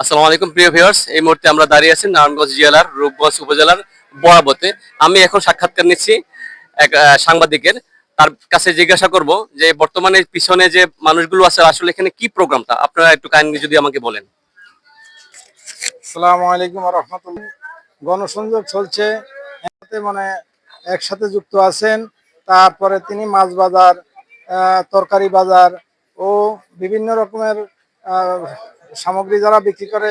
আসসালামু আলাইকুম, প্রিয় ভিউয়ার্স এই মুহূর্তে আমরা দাঁড়িয়ে আছি নারায়ণগঞ্জ জেলার, রূপগঞ্জ উপজেলার বরাবতে। আমি এখন সাক্ষাৎকার নিচ্ছি এক সাংবাদিকের। তার কাছে জিজ্ঞাসা করব যে বর্তমানে পিছনে যে মানুষগুলো আছে, আসলে এখানে কি প্রোগ্রামটা? আপনারা একটু কাইন্ডলি যদি আমাকে বলেন। সালামু আলাইকুম রহমতুল্লাহ। গণসংযোগ চলছে। মানে একসাথে যুক্ত আছেন। তারপরে তিনি মাছ বাজার তরকারি বাজার ও বিভিন্ন রকমের সামগ্রী যারা বিক্রি করে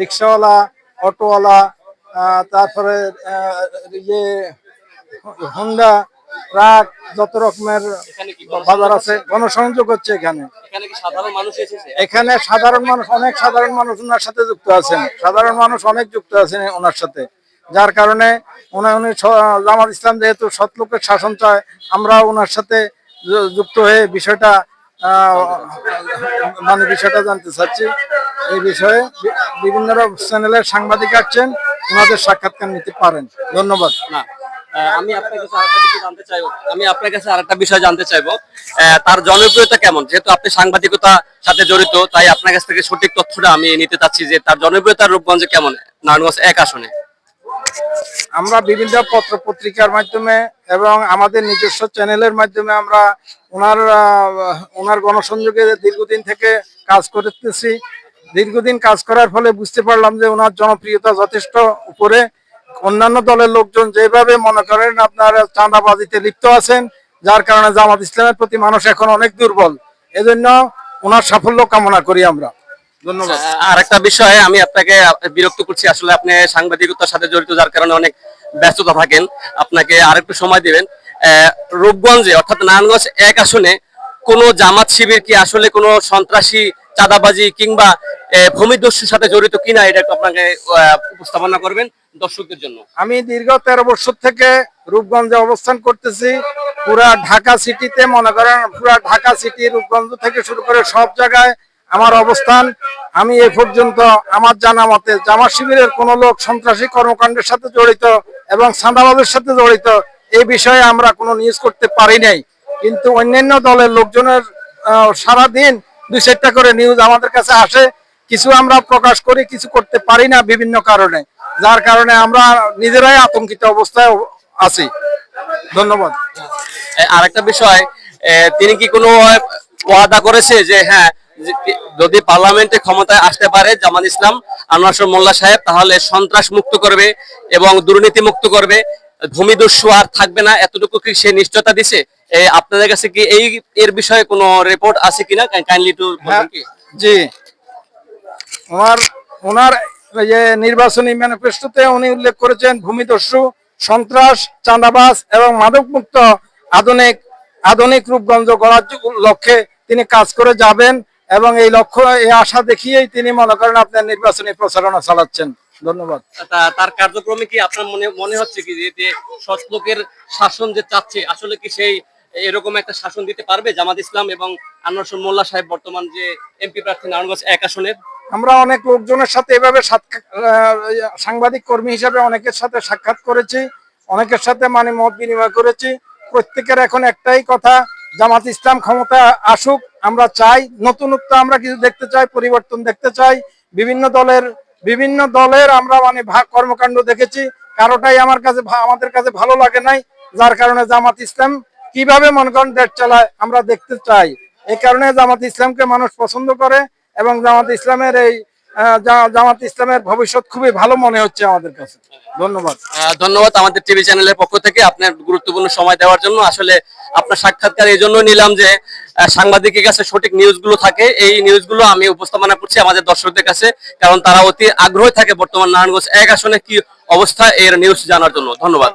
রিক্সাওয়ালা অটোওয়ালা তারপরে ইয়ে হুন্ডা ট্রাক যত রকমের বাজার আছে গণসংযোগ হচ্ছে এখানে। এখানে সাধারণ মানুষ অনেক সাধারণ মানুষ ওনার সাথে যুক্ত আছেন। সাধারণ মানুষ অনেক যুক্ত আছেন ওনার সাথে। যার কারণে উনি উনি জামাত ইসলাম যেহেতু সৎ লোকের শাসন চায় আমরা ওনার সাথে যুক্ত হয়ে বিষয়টা মানে বিষয়টা জানতে চাচ্ছি। এই বিষয়ে বিভিন্ন চ্যানেলের সাংবাদিক আসছেন ওনাদের সাক্ষাৎকার নিতে পারেন। ধন্যবাদ। না আমি আপনার কাছে আরেকটা বিষয় জানতে চাইব আমি আপনার কাছে আরেকটা বিষয় জানতে চাইব। তার জনপ্রিয়তা কেমন? যেহেতু আপনি সাংবাদিকতা সাথে জড়িত তাই আপনার কাছ থেকে সঠিক তথ্যটা আমি নিতে চাচ্ছি যে তার জনপ্রিয়তা রূপগঞ্জে কেমন? নারায়ণগঞ্জ এক আসনে। আমরা বিভিন্ন পত্র পত্রিকার মাধ্যমে এবং আমাদের নিজস্ব চ্যানেলের মাধ্যমে আমরা ওনার ওনার গণসংযোগে দীর্ঘদিন থেকে কাজ করতেছি। দীর্ঘদিন কাজ করার ফলে বুঝতে পারলাম যে ওনার জনপ্রিয়তা যথেষ্ট উপরে। অন্যান্য দলের লোকজন যেভাবে মনে করেন, আপনার চাঁদাবাজিতে লিপ্ত আছেন, যার কারণে জামাত ইসলামের প্রতি মানুষ এখন অনেক দুর্বল। এজন্য ওনার সাফল্য কামনা করি আমরা। ধন্যবাদ। আর একটা বিষয় আমি আপনাকে বিরক্ত করছি। আসলে আপনি সাংবাদিকতার সাথে জড়িত, যার কারণে অনেক ব্যস্ততা থাকেন। আপনাকে আরেকটু সময় দিবেন। রূপগঞ্জে, অর্থাৎ নারায়ণগঞ্জ এক আসনে কোন জামাত শিবির কি আসলে কোনো সন্ত্রাসী চাঁদাবাজি কিংবা ভূমিদস্যুর সাথে জড়িত কিনা এটা একটু আপনাকে উপস্থাপনা করবেন দর্শকদের জন্য। আমি দীর্ঘ তেরো বছর থেকে রূপগঞ্জে অবস্থান করতেছি। পুরা ঢাকা সিটিতে মনে করেন, পুরা ঢাকা সিটি রূপগঞ্জ থেকে শুরু করে সব জায়গায় আমার অবস্থান। আমি এ পর্যন্ত আমার জানা মতে জামা শিবিরের কোন লোক সন্ত্রাসী কর্মকাণ্ডের সাথে জড়িত এবং সান্দাবাদের সাথে জড়িত এই বিষয়ে আমরা কোনো নিউজ করতে পারি নাই। কিন্তু অন্যান্য দলের লোকজনের সারাদিন দুই চারটা করে নিউজ আমাদের কাছে আসে, কিছু আমরা প্রকাশ করি, কিছু করতে পারি না বিভিন্ন কারণে। যার কারণে আমরা নিজেরাই আতঙ্কিত অবস্থায় আছি। ধন্যবাদ। আর একটা বিষয় তিনি কি কোনো ওয়াদা করেছে যে হ্যাঁ যদি পার্লামেন্টে ক্ষমতায় আসতে পারে জামাত ইসলাম, আনোয়ার মোল্লা সাহেব, তাহলে সন্ত্রাস মুক্ত করবে এবং দুর্নীতি মুক্ত করবে। ভূমিদস্যু আর থাকবে না এতটুকু কি সে নিশ্চয়তা দিছে? আপনাদের কাছে কি এই এর বিষয়ে কোনো রিপোর্ট আছে কিনা? কাইন্ডলি টু হ্যাঁ, জি। ওনার ওনার যে নির্বাচনী ম্যানিফেস্টোতে উনি উল্লেখ করেছেন ভূমিদস্যু সন্ত্রাস চাঁদাবাস এবং মাদক মুক্ত আধুনিক আধুনিক রূপগঞ্জ গড়ার লক্ষ্যে তিনি কাজ করে যাবেন এবং এই লক্ষ্য এই আশা দেখিয়েই তিনি মনে করেন আপনার নির্বাচনী প্রচারণা চালাচ্ছেন। ধন্যবাদ। তার কার্যক্রমে কি আপনার মনে মনে হচ্ছে কি যে- সৎ লোকের শাসন যে চাচ্ছে আসলে কি সেই এরকম একটা শাসন দিতে পারবে জামাত ইসলাম এবং আনোয়ার মোল্লা সাহেব বর্তমান যে এমপি প্রার্থী নারায়ণগঞ্জ এক আসনের আমরা অনেক লোকজনের সাথে এভাবে সাংবাদিক কর্মী হিসাবে অনেকের সাথে সাক্ষাৎ করেছি অনেকের সাথে মানে মত বিনিময় করেছি। প্রত্যেকের এখন একটাই কথা জামাত ইসলাম ক্ষমতা আসুক আমরা চাই নতুনত্ব আমরা কিছু দেখতে চাই পরিবর্তন দেখতে চাই বিভিন্ন দলের বিভিন্ন দলের আমরা মানে ভাগ কর্মকাণ্ড দেখেছি। কারোটাই আমার কাছে আমাদের কাছে ভালো লাগে নাই। যার কারণে জামাত ইসলাম কীভাবে মনে করেন দেশ চালায় আমরা দেখতে চাই। এই কারণে জামাত ইসলামকে মানুষ পছন্দ করে এবং জামাত ইসলামের এই জামাত ইসলামের ভবিষ্যৎ খুবই ভালো মনে হচ্ছে আমাদের কাছে। ধন্যবাদ। ধন্যবাদ আমাদের টিভি চ্যানেলের পক্ষ থেকে আপনার গুরুত্বপূর্ণ সময় দেওয়ার জন্য। আসলে আপনার সাক্ষাৎকার এই জন্য নিলাম যে সাংবাদিকের কাছে সঠিক নিউজগুলো থাকে। এই নিউজগুলো আমি উপস্থাপনা করছি আমাদের দর্শকদের কাছে কারণ তারা অতি আগ্রহ থাকে বর্তমান নারায়ণগঞ্জ এক আসনে কি অবস্থা এর নিউজ জানার জন্য। ধন্যবাদ।